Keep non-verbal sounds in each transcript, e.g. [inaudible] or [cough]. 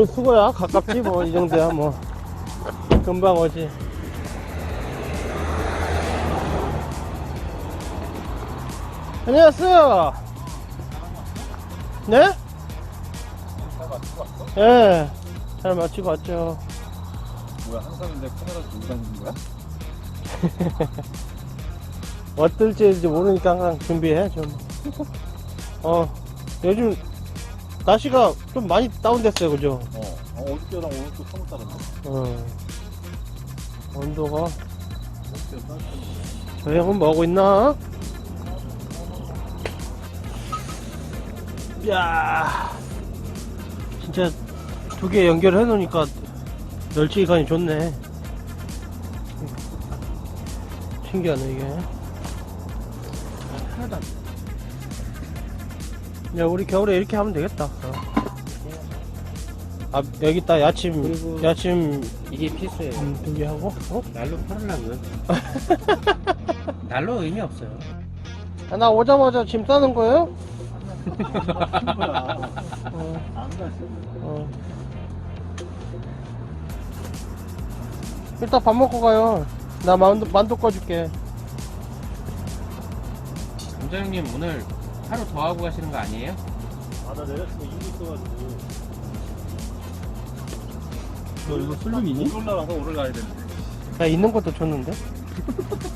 뭘 수고야 가깝지 뭐 이 정도야 뭐 금방 오지 안녕하세요 네? 예, 잘 마치고 왔죠. 뭐야 항상 내 카메라 들고 다니는 거야? [laughs] 어떨지 이제 모르니까 항상 준비해, 좀. 어, 요즘 날씨가 좀 많이 다운됐어요, 그죠? 어, 어 어저께랑 오늘 또 사뭇 다른데 어. 온도가, 어저께 따뜻한데 저 형은 뭐하고 있나? 야 진짜 두 개 연결해 놓으니까 널찍이감이 좋네. 신기하네, 이게. 하나도 안 야, 우리 겨울에 이렇게 하면 되겠다. 어. 아, 여기다 야침, 그리고- 야침 이게 필수예요. 음, 두개 하고, 어? 날로 팔으려면 [laughs] 날로 의미 없어요. 아, 나 오자마자 짐 싸는 거예요? 어, 안 갔어 어. 일단 밥 먹고 가요. 나 만두, 만두 꺼줄게. 감자 형님 오늘 하루 더 하고 가시는 거 아니에요? 아 나 내려치고 일이 있어가지고 너 이거? 못 올라가서 오늘 가야 되는데 야, 있는 것도 줬는데? [laughs]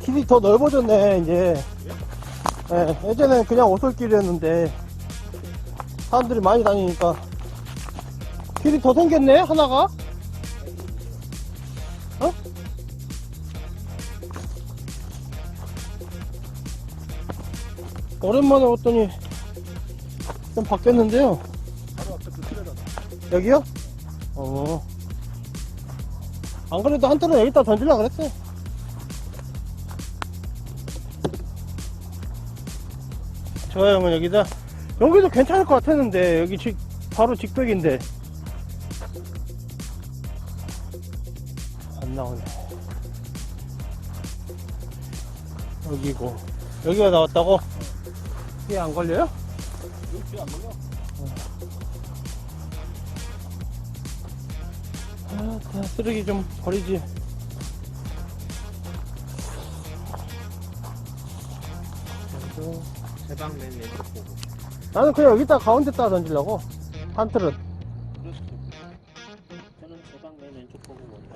길이 더 넓어졌네, 이제. 예, 예전에는 그냥 오솔길이었는데, 사람들이 많이 다니니까. 길이 더 생겼네, 하나가? 오랜만에 왔더니, 좀 바뀌었는데요. 바로 앞에 그 트레잖아 여기요? 어. 안 그래도 한때는 여기다 던질라 그랬어. 저 형은 여기다. 여기도 괜찮을 것 같았는데, 여기 직, 바로 직백인데. 안 나오네. 여기고. 여기가 나왔다고? 이게 안 걸려요? 이렇게 안 걸려 아, 다 쓰레기 좀 버리지. 그래도 제방 맨 왼쪽 보고. 나는 그냥 여기다 가운데다 던지려고. 한 틀은. 그렇죠. 저는 제방 맨 왼쪽 보고 먼저.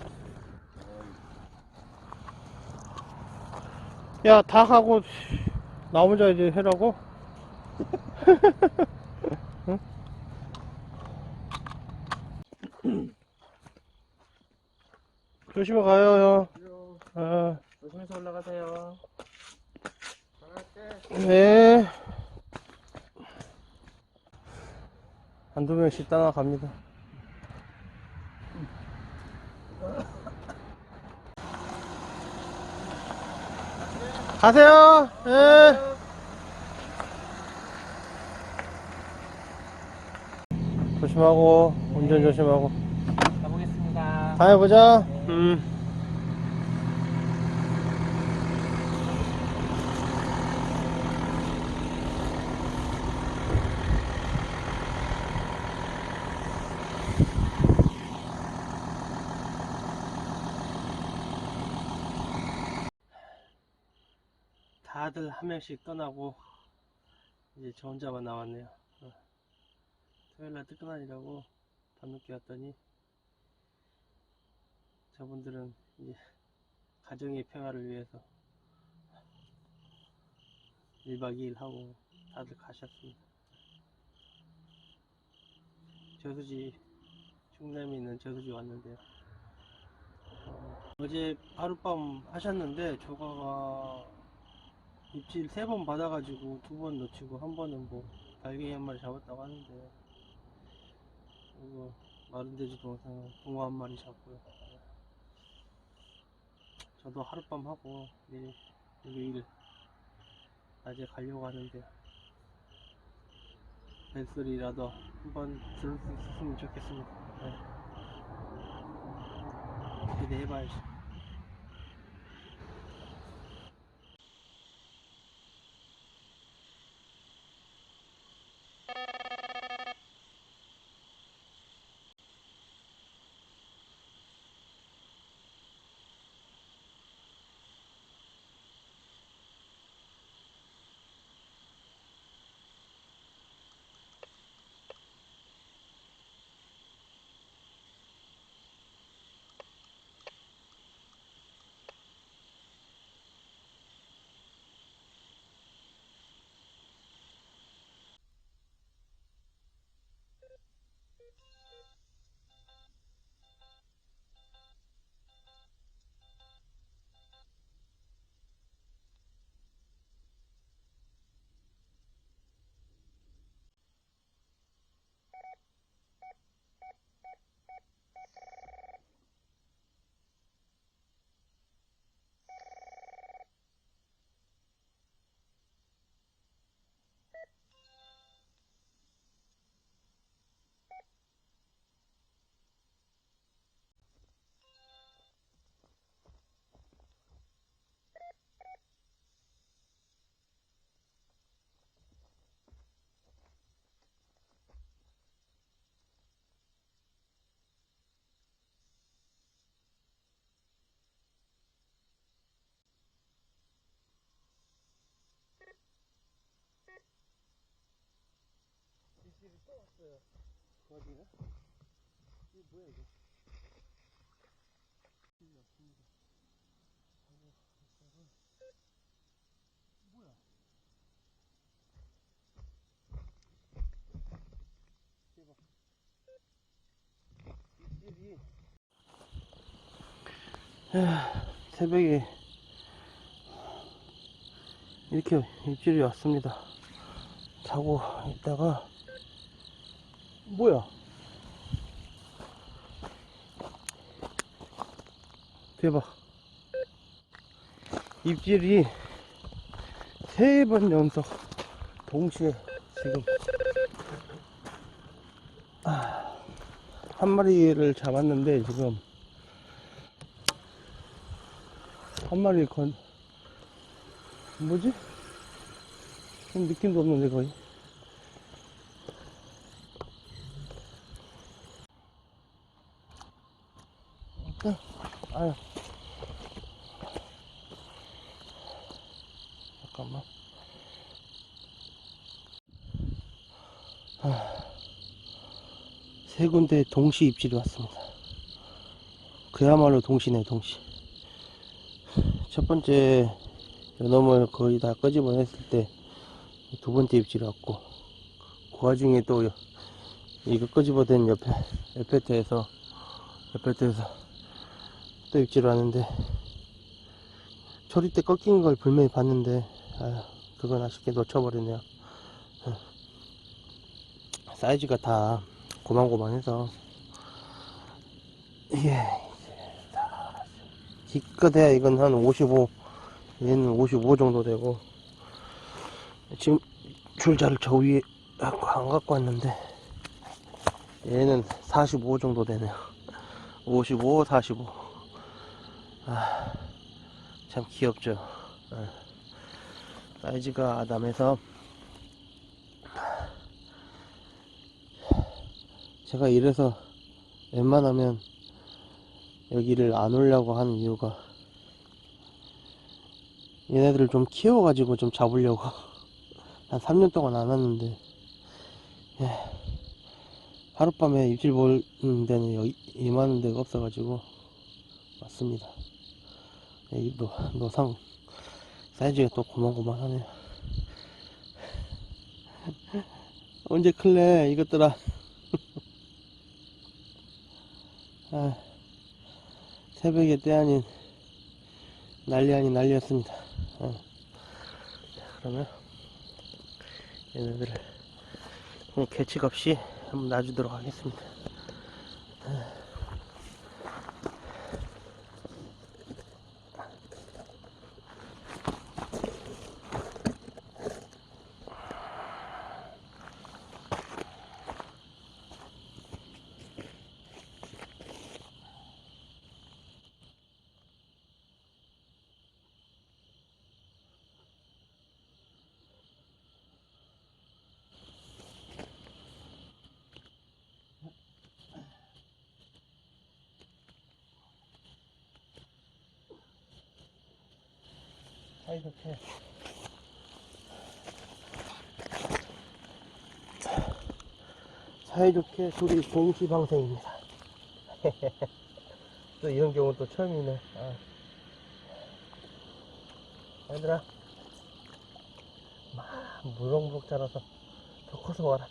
야, 다 하고, 나 혼자 이제 해라고? 응? 조심히 가요, 형. 아, 조심해서 올라가세요. 네. 한두 명씩 따라갑니다. 가세요. 예. 조심하고 운전 조심하고 가보겠습니다. 다녀보자. 음. 다들 한 명씩 떠나고 이제 저 혼자만 남았네요. 어. 토요일날 뜨끈하니라고 밤늦게 왔더니 저분들은 이제 가정의 평화를 위해서 1박 2일 하고 다들 가셨습니다. 저수지 충남에 있는 저수지 왔는데요. 어, 어제 하룻밤 하셨는데 조가가 입질 세 번 받아가지고 두 번 놓치고 한 번은 뭐 달걀이 한 마리 잡았다고 하는데 이거 마른 돼지 동상 붕어 한 마리 잡고요. 저도 하룻밤 하고 내일 일요일 낮에 가려고 하는데 벨소리라도 한번 들을 수 있으면 좋겠습니다. 네. 기대해봐야지. 어디야? 이게 뭐야 이거? 큰일 났습니다. 아이고, 이따가. 뭐야? 대박. 아, 새벽에 이렇게 입질이 왔습니다. 자고 있다가 뭐야? 대박. 입질이 세 번 연속 동시에 지금 아, 한 마리를 잡았는데 지금 한 마리 건 뭐지? 좀 느낌도 없는데 거의 일단 아유 잠깐만 아, 세 군데 동시 입질이 왔습니다. 그야말로 동시네 동시. 첫 번째 연어물 거의 다 끄집어냈을 때 두 번째 입질이 왔고 그 와중에 또 여- 이거 끄집어낸 옆에 에페트에서 에페트에서 또 입질 왔는데 초리 때 꺾인 걸 분명히 봤는데 아휴, 그건 아쉽게 놓쳐버리네요. 예. 사이즈가 다 고만고만해서. 이게 이제 다 기껏해야 이건 한 55 얘는 55 정도 되고. 지금 줄자를 저 위에 안 갖고 왔는데 얘는 45 정도 되네요. 55 45 아, 참 귀엽죠. 아, 사이즈가 아담해서 제가 이래서 웬만하면 여기를 안 오려고 하는 이유가 얘네들을 좀 키워가지고 좀 잡으려고 [laughs] 한 3년 동안 안 왔는데 예, 하룻밤에 입질 보는 데는 여기 이만한 데가 없어가지고 왔습니다. 여기 노, 노상 사이즈가 또 고만고만하네요. [laughs] 언제 클래 이것들아 아, 새벽에 때 아닌 난리 아닌 난리였습니다. 어. 자, 그러면 얘네들을 개칙 없이 한번 놔주도록 하겠습니다. 사 사이좋게 둘이 동시방생입니다 또 이런 경우 또 처음이네 아. 얘들아 막 무럭무럭 자라서 더 커서 와라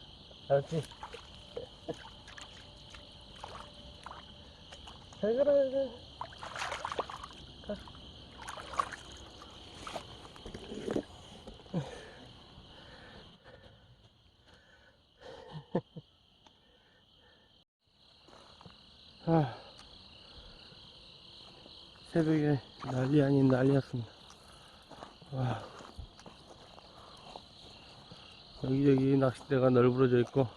알았지? 잘 가라 새벽에 난리 아닌 난리였습니다. 와. 여기저기 낚싯대가 널브러져 있고,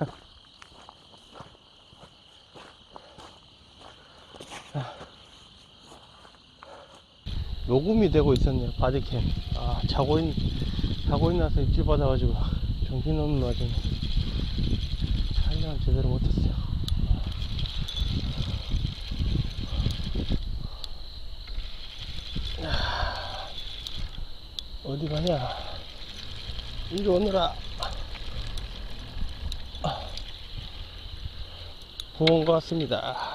[laughs] 녹음이 되고 있었네요, 바디캠. 아, 자고 있, 자고 있나서 입질 받아가지고, 정신없는 와중에. 촬영을 제대로 못했 어디 가냐? 이리 오느라. 붕어인 것 같습니다.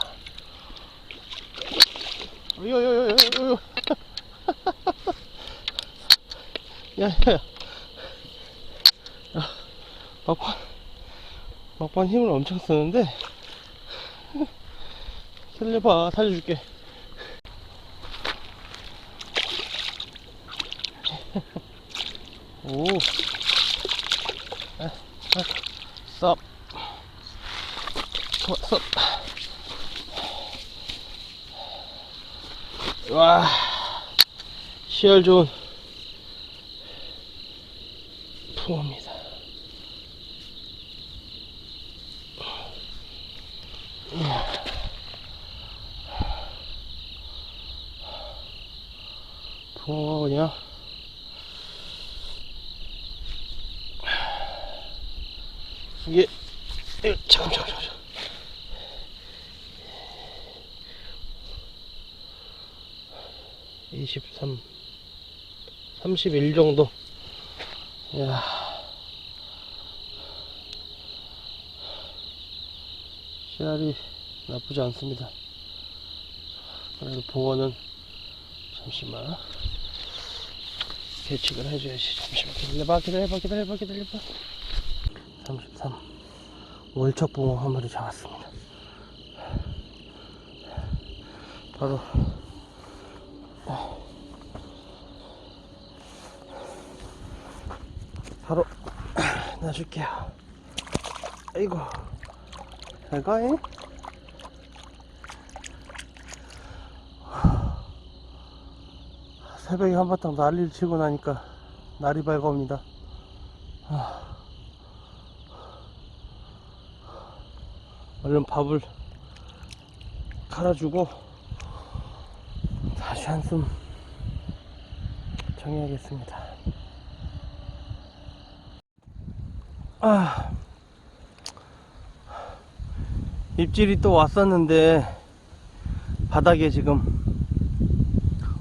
요요요요요. [laughs] 야, 야, 야. 막판, 막판 힘을 엄청 쓰는데. [laughs] 살려봐, 살려줄게. 오. 아, 아, 썹. 썹. 와. 시열 좋은 붕어입니다. 붕어가 그냥 이게 에, 잠깐 잠깐 잠깐 이십삼 삼십일 정도. 야. 씨알이 나쁘지 않습니다. 그래도 붕어는 잠시만 계측을 해줘야지. 잠시만 기다려봐 기다려봐 기다려봐 기다려봐. 33 월척붕어 한 마리 잡았습니다. 바로 바로 놔줄게요. 아이고 잘가해 새벽에 한바탕 난리를 치고 나니까 날이 밝아옵니다 얼른 밥을 갈아주고 다시 한숨 정해야겠습니다. 아, 입질이 또 왔었는데 바닥에 지금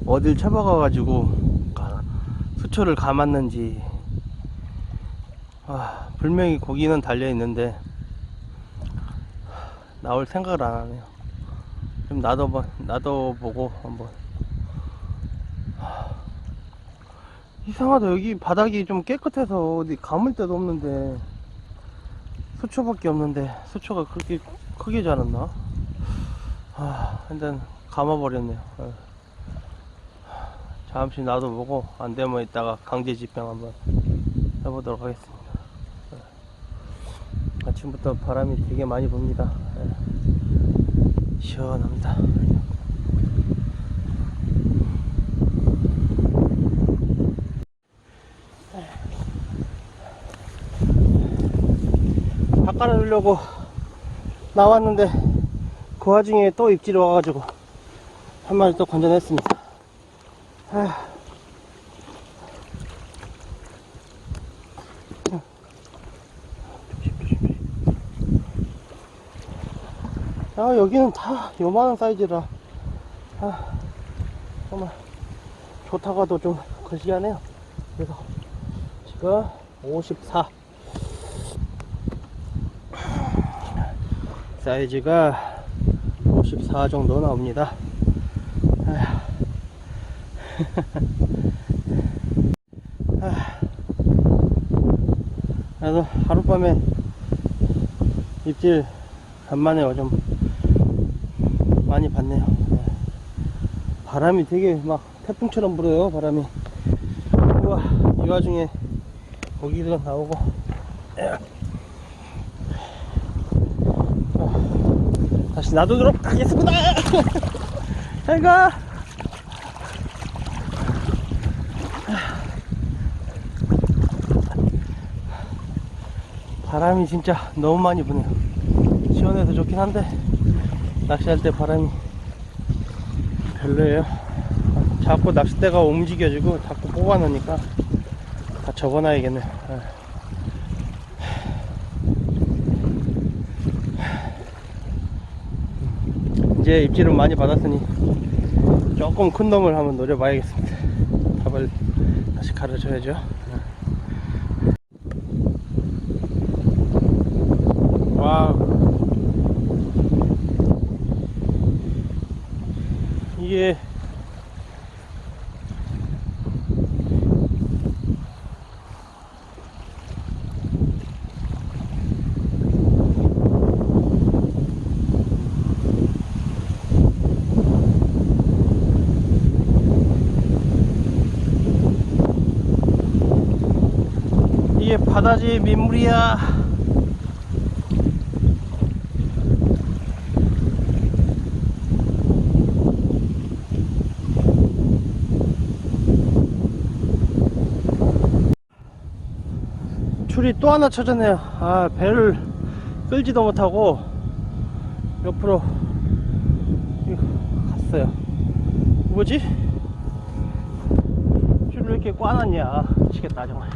어딜 쳐박아 가지고 가- 수초를 감았는지 아, 분명히 고기는 달려 있는데 나올 생각을 안 하네요. 좀 놔둬봐, 놔둬보고 한번. 하, 이상하다. 여기 바닥이 좀 깨끗해서 어디 감을 데도 없는데 수초밖에 없는데 수초가 그렇게 크게 자랐나? 아, 일단 감아버렸네요. 예. 잠시 놔둬보고 안 되면 이따가 강제 집행 한번 해보도록 하겠습니다. 예. 아침부터 바람이 되게 많이 붑니다. 예. 시원합니다. 밥 깔아주려고 나왔는데 그 와중에 또 입질이 와가지고 한 마리 또 건져냈습니다. 아휴. 아 여기는 다 요만한 사이즈라. 아 정말 좋다가도 좀 거시기하네요. 그래서 지금 54 사이즈가 54 정도 나옵니다. 아휴. 아휴. 그래도 하룻밤에 입질 간만에 좀 많이 봤네요. 네. 바람이 되게 막 태풍처럼 불어요, 바람이. 우와, 이 와중에 고기도 나오고. 에. 어, 다시 놔두도록 하겠습니다! [laughs] 잘 가! 바람이 진짜 너무 많이 부네요. 시원해서 좋긴 한데, 낚시할 때 바람이 별로예요. 자꾸 낚싯대가 움직여지고 자꾸 뽑아 놓으니까 다 접어놔야겠네요. 예. 이제 입질은 많이 받았으니 조금 큰 놈을 한번 노려봐야겠습니다. 밥을 다시 갈아줘야죠. 예. 바다지 민물이야. 줄이 또 하나 쳐졌네요. 아 배를 끌지도 못하고 옆으로 갔어요. 뭐지? 줄왜 이렇게 꽈놨냐. 미치겠다 정말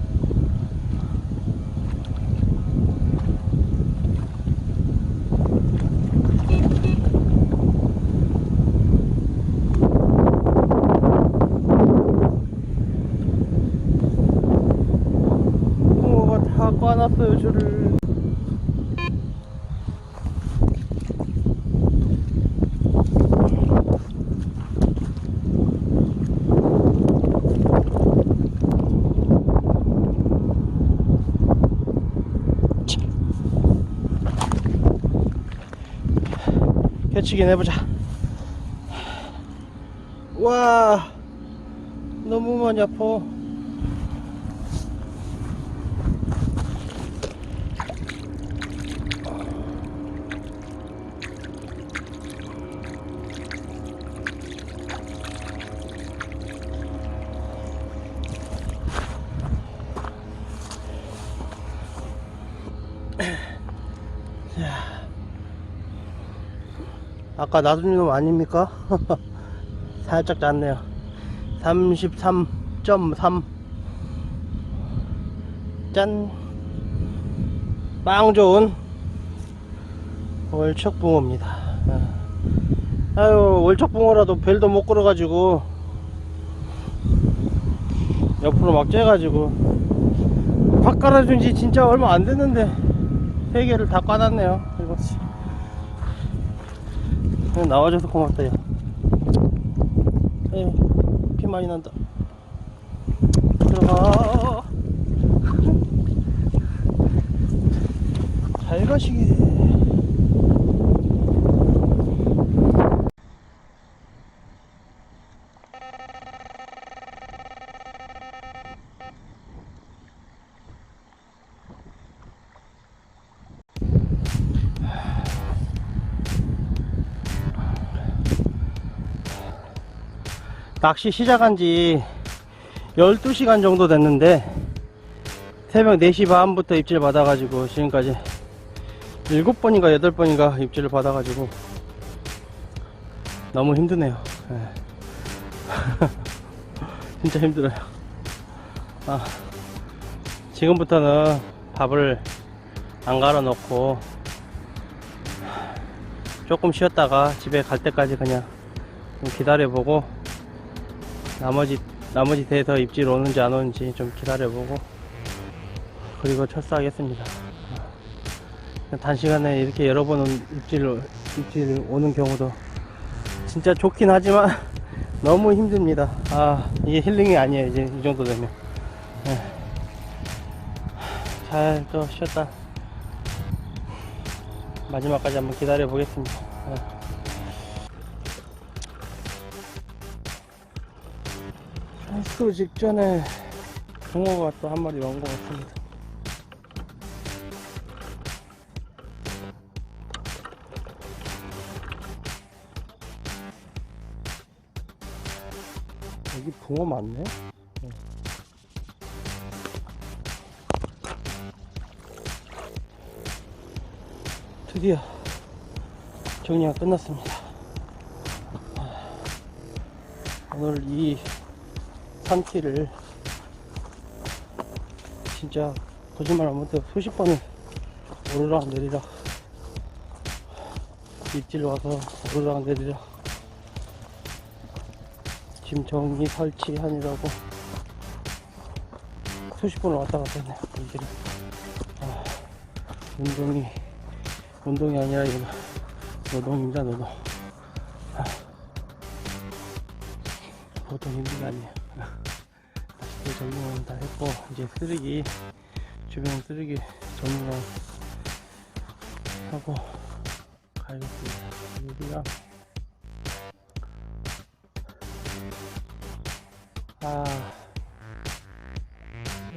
붕어가 다 꽈놨어요 줄을 개치긴 해보자. 와 너무 많이 아파 아까 놔둔 놈 아닙니까? [laughs] 살짝 짰네요 33.3 짠! 빵 좋은 월척붕어입니다 아유 월척붕어라도 벨도 못 끌어가지고 옆으로 막 쬐가지고 팍 깔아준 지 진짜 얼마 안 됐는데 세 개를 다 까놨네요 그냥 나와줘서 고맙다 야. 에이, 피 많이 난다. 들어가. [laughs] 잘 가시게 낚시 시작한 지 12시간 정도 됐는데 새벽 4시 반부터 입질 받아가지고 지금까지 7번인가 8번인가 입질을 받아가지고 너무 힘드네요 예. [laughs] 진짜 힘들어요 아, 지금부터는 밥을 안 갈아 놓고 조금 쉬었다가 집에 갈 때까지 그냥 좀 기다려보고 나머지 나머지 대에서 입질 오는지 안 오는지 좀 기다려보고 그리고 철수하겠습니다. 아, 단시간에 이렇게 여러 번 온- 입질 입질 오는 경우도 진짜 좋긴 하지만 [laughs] 너무 힘듭니다. 아 이게 힐링이 아니에요 이제 이 정도 되면 잘 또 쉬었다 마지막까지 한번 기다려 보겠습니다. 철수 직전에 붕어가 또 한 마리 온것 같습니다. 여기 붕어 많네? 네. 드디어 정리가 끝났습니다. 오늘 이 산티를 진짜 거짓말 안 못해 수십 번을 오르락 내리락 입질 와서 오르락 내리락 짐 정리 설치하느라고 수십 번을 왔다 갔다 했네요 입질을 아, 운동이 운동이 아니라 이거 노동입니다 노동 다 했고 이제 쓰레기 주변 쓰레기 정리를 하고 가야겠습니다. 여기가 아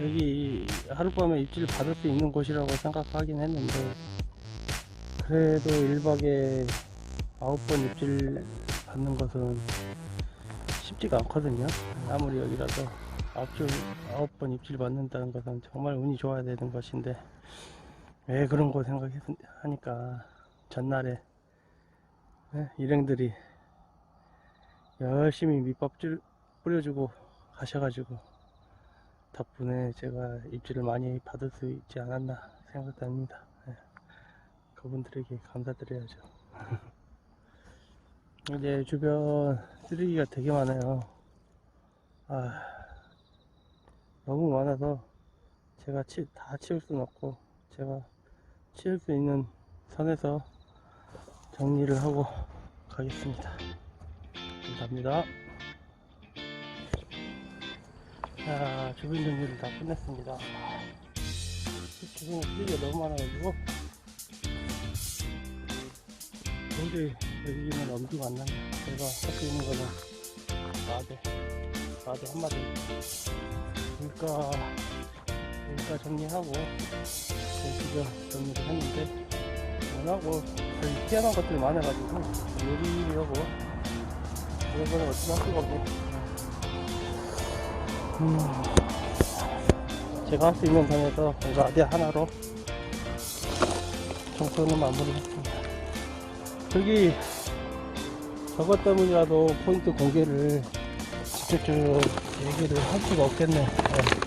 여기 하룻밤에 입질 받을 수 있는 곳이라고 생각하긴 했는데 그래도 1박에 9번 입질 받는 것은 쉽지가 않거든요. 아무리 여기라도 9줄, 9번 입질 받는다는 것은 정말 운이 좋아야 되는 것인데 왜 그런 거 생각하니까 전날에 예, 일행들이 열심히 밑밥줄 뿌려주고 가셔가지고 덕분에 제가 입질을 많이 받을 수 있지 않았나 생각됩니다. 예. 그분들에게 감사드려야죠. [laughs] 이제 주변 쓰레기가 되게 많아요. 아, 너무 많아서 제가 치, 다 치울 수는 없고 제가 치울 수 있는 선에서 정리를 하고 가겠습니다. 감사합니다. 자, 주변 정리를 다 끝냈습니다. 주변에 쓰레기가 너무 많아가지고 도저히 여기는 엄두가 안 나네요. 제가 할수 있는 거는 마대, 마대 한 마디. 물가, 물가 정리하고 전시경 정리를 했는데 워낙 저희 희한한 것들이 많아가지고 요리하고 이런 거는 어떻게 할 수가 없네. 음, 제가 할 수 있는 선에서 라디 하나로 청소는 마무리했습니다. 저기 저것 때문이라도 포인트 공개를 직접적으로 얘기를 할 수가 없겠네. 네.